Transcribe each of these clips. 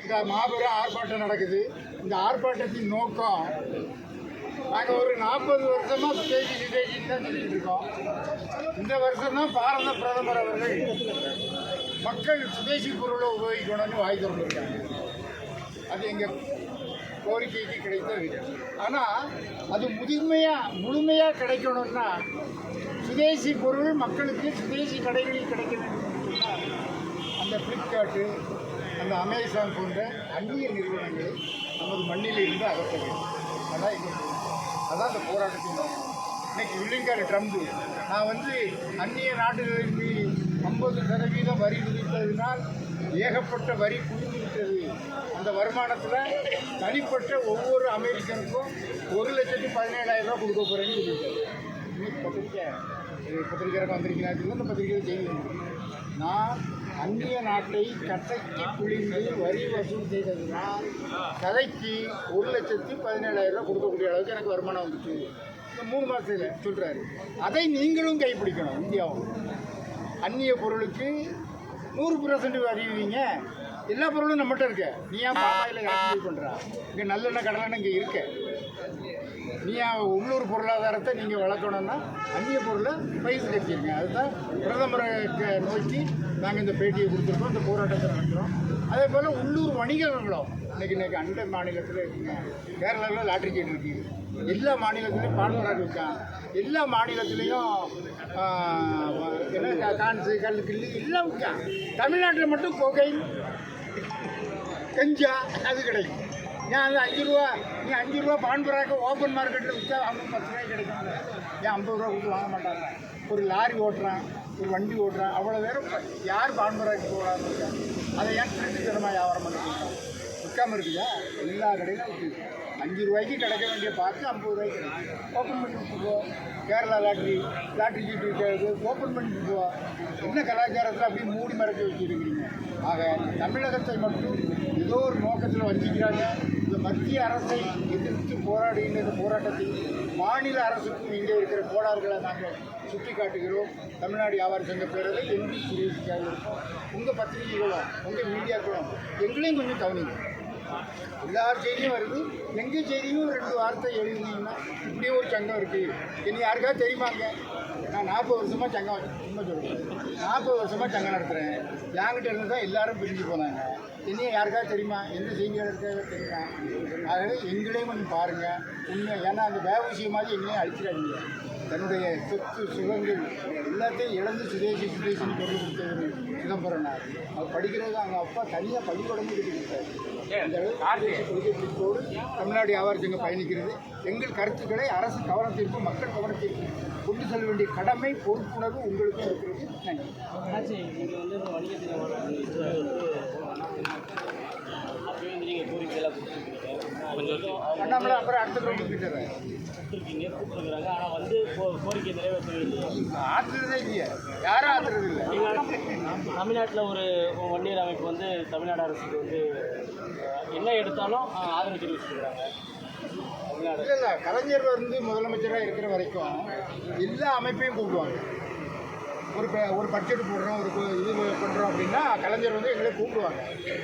இந்த மாபெரும் ஆர்ப்பாட்டம் நடக்குது. இந்த ஆர்ப்பாட்டத்தின் நோக்கம் நாங்கள் ஒரு நாற்பது வருஷமா சுதேசி சுதேசின்னு தான் சொல்லிட்டு இருக்கோம். இந்த வருஷம் தான் பாரத பிரதமர் அவர்கள் மக்கள் சுதேசி பொருளை உபயோகிக்கணும்னு வாய் திறந்துருக்காங்க. அது எங்கள் கோரிக்கைக்கு கிடைத்தது. ஆனால் அது முதுமையாக முழுமையாக கிடைக்கணும்னா சுதேசி பொருள் மக்களுக்கு சுதேசி கடைகளில் கிடைக்க வேண்டும் சொன்னால் அந்த ஃப்ளிப்கார்ட்டு அந்த அமேசான் போன்ற அந்நிய நிறுவனங்களை நமது மண்ணில் இருந்து அகற்ற வேண்டும் அதான் எங்கள் அதான் அந்த போராட்டத்தின் நோக்கம். இன்னைக்கு வில்லிங்கார ட்ரம்ப் நான் வந்து அந்நிய நாடுகளுக்கு ஐம்பது சதவீதம் வரி விதித்ததினால் ஏகப்பட்ட வரி குவிந்துவிட்டது அந்த வருமானத்தில் தனிப்பட்ட ஒவ்வொரு அமெரிக்கனுக்கும் ஒரு லட்சத்தி பதினேழாயிரம் ரூபா கொடுக்க போகிறேன்னு சொல்லியிருக்காரு இன்னைக்கு பத்திரிக்கை பத்திரிக்கையாக வந்திருக்கிறார்கள் அந்த பத்திரிகையில் செய்தி நான் அந்நிய நாட்டை கசக்கி பிழிந்து வரி வசூல் செய்ததுனால் கதைக்கு ஒரு லட்சத்தி பதினேழாயிரம் ரூபா கொடுக்கக்கூடிய அளவுக்கு எனக்கு வருமானம் வந்துச்சு. இந்த மூணு மாதத்தில் சொல்கிறாரு அதை நீங்களும் கைப்பிடிக்கணும் இந்தியாவும். அந்நிய பொருளுக்கு நூறு பர்சன்ட் அறிவிங்க எல்லா பொருளும் நம்மகிட்ட இருக்க. நீ ஏன் பாப்பாயில் இறக்குமதி பண்ணுறா இங்கே நல்லெண்ணெய் கடலெண்ணெய் இங்கே இருக்க. நீ ஏன் உள்ளூர் பொருளாதாரத்தை நீங்கள் வளர்க்கணும்னா அந்நிய பொருளை பயிர் கட்டிருங்க அதுதான் பிரதமரை நோக்கி நாங்கள் இந்த பேட்டியை கொடுத்துருக்கோம் இந்த போராட்டத்தை நடக்கிறோம் அதே போல் உள்ளூர் வணிகர்களும் இன்னைக்கு இன்னைக்கு அண்டை மாநிலத்தில் இருக்குங்க. கேரளாவில் லாட்ரி கேட் இருக்குது எல்லா மாநிலத்திலையும் பால்மராக இருக்கான் எல்லா மாநிலத்திலையும் என்ன கான்சு கல் கில்லி எல்லாம் இருக்கான் தமிழ்நாட்டில் மட்டும் கோகை கஞ்சா அது கிடைக்கும். ஏன் அது அஞ்சு ரூபா நீ அஞ்சு ரூபா பான்பராக்க ஓப்பன் மார்க்கெட்டில் விற்றா அவங்க பத்து ரூபாய் கிடைக்கும். ஏன் ஐம்பது ரூபா கொடுத்து வாங்க மாட்டாங்க? ஒரு லாரி ஓட்டுறான் ஒரு வண்டி ஓட்டுறான் அவ்வளோ பேரும் யார் பான்பராக்கு போகிறாங்க அதை ஏன் திருட்டுத்தனமாக வியாபாரம் பண்ணிட்டு விற்காமல் இருக்குதா? எல்லா கடையிலும் இருக்குது அஞ்சு ரூபாய்க்கு கிடைக்க வேண்டிய பார்த்து ஐம்பது ரூபாய்க்கு ஓப்பன் பண்ணிட்டு விட்டுருவோம் கேரளா லாட்ரி லாட்ரி சீட்டு ஓப்பன் பண்ணிட்டு போ என்ன கலாச்சாரத்தில் அப்படியே மூடி மறைச்சி வச்சுருக்கிறீங்க? ஆக தமிழகத்தை மட்டும் ஏதோ ஒரு நோக்கத்தில் வஞ்சிக்கிறாங்க. இந்த மத்திய அரசை எதிர்த்து போராடுகின்ற இந்த போராட்டத்தில் மாநில அரசுக்கும் இங்கே இருக்கிற கோளாறுகளை நாங்கள் சுட்டி காட்டுகிறோம் தமிழ்நாடு வியாபார சங்க பேரவை எம்பி சுரேஷிக்காக இருக்கும் உங்கள் பத்திரிகைகளும் உங்கள் மீடியாக்களும் எங்களையும் கொஞ்சம் கவனிங்க. எல்லார் செய்தியும் வருது. எங்கள் செய்தியும் ரெண்டு வார்த்தை எழுதினீங்கன்னா இப்படி ஒரு சங்கம் இருக்குது இனி யாருக்காவது தெரியுமாங்க நான் நாற்பது வருஷமாக சங்கம் வச்சு- உண்மை சொல்கிறேன் நாற்பது வருஷமாக சங்கம் நடத்துகிறேன் என்கிட்ட இருந்து தான் எல்லாரும் பிரிஞ்சு போனாங்க. இனியும் யாருக்காவது தெரியுமா? எந்த செய்தியாளருக்காக தெரியுமா? ஆகவே எங்களையும் கொஞ்சம் பாருங்கள் உண்மை ஏன்னா அந்த வேவசிய மாதிரி எங்களையும் அழிச்சிடாதீங்க. தன்னுடைய சொத்து சுகங்கள் எல்லாத்தையும் இழந்து சுதேசி சுதேசின்னு சொல்லி கொடுத்தவர் சிதம்பரனார். அவர் படிக்கிறது அவங்க அப்பா தனியாக பள்ளிக்கூடமே கட்டி கொடுத்தாரு. இந்த தமிழ்நாடு வியாபார சங்கம் பயணிக்கிறது. எங்கள் கருத்துக்களை அரசு கவனத்திற்கு மக்கள் கவனத்திற்கு கொண்டு செல்ல வேண்டிய கடமை பொறுப்புணர்வு உங்களுக்கும் இருக்கிறது. நன்றி. நீங்கள் வந்து கொஞ்சம் அண்ணாமலை அப்புறம் அடுத்த கிரௌண்டு கொடுத்துருக்கீங்க கூப்பிட்டுருக்குறாங்க ஆனால் வந்து கோரிக்கை நிறைவேற்றவே இல்லையா ஆற்றுறதே இல்லையா. யாரும் ஆற்றுறது இல்லை தமிழ்நாட்டில் ஒரு வன்னியர் அமைப்பு வந்து தமிழ்நாடு அரசுக்கு வந்து என்ன எடுத்தாலும் ஆதரவு தெரிவிச்சுருக்காங்க தமிழ்நாடு இல்லை இல்லை கலைஞர் வந்து முதலமைச்சராக இருக்கிற வரைக்கும் எல்லா அமைப்பையும் கூப்பிடுவாங்க. ஒரு ஒரு பட்ஜெட் போடுறோம் ஒரு இது பண்ணுறோம் அப்படின்னா கலைஞர் வந்து எங்களை கூப்பிடுவாங்க.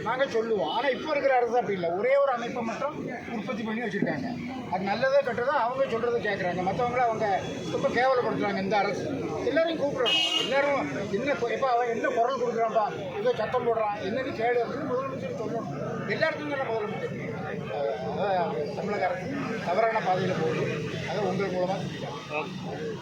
நாங்கள் சொல்லுவோம். ஆனால் இப்போ இருக்கிற அரசு அப்படி இல்லை. ஒரே ஒரு அமைப்பை மட்டும் உற்பத்தி பண்ணி வச்சுருக்காங்க. அது நல்லதோ கெட்டதோ அவங்க சொல்கிறத கேட்குறாங்க மற்றவங்கள அவங்க ரொம்ப கேவலப்படுத்துறாங்க இந்த அரசு. எல்லோரையும் கூப்பிட்றோம். எல்லோரும் என்ன இப்போ அவன் என்ன குரல் கொடுக்குறான்ப்பா? ஏதோ சத்தம் போடுறான். என்னன்னு கேடு அப்படின்னு முதலமைச்சர் சொல்லணும். எல்லாருக்கும் தானே முதலமைச்சர். அதாவது தமிழக அரசு தவறான பாதையில் போகுது அதை உங்கள் மூலமாக சொல்லிட்டாங்க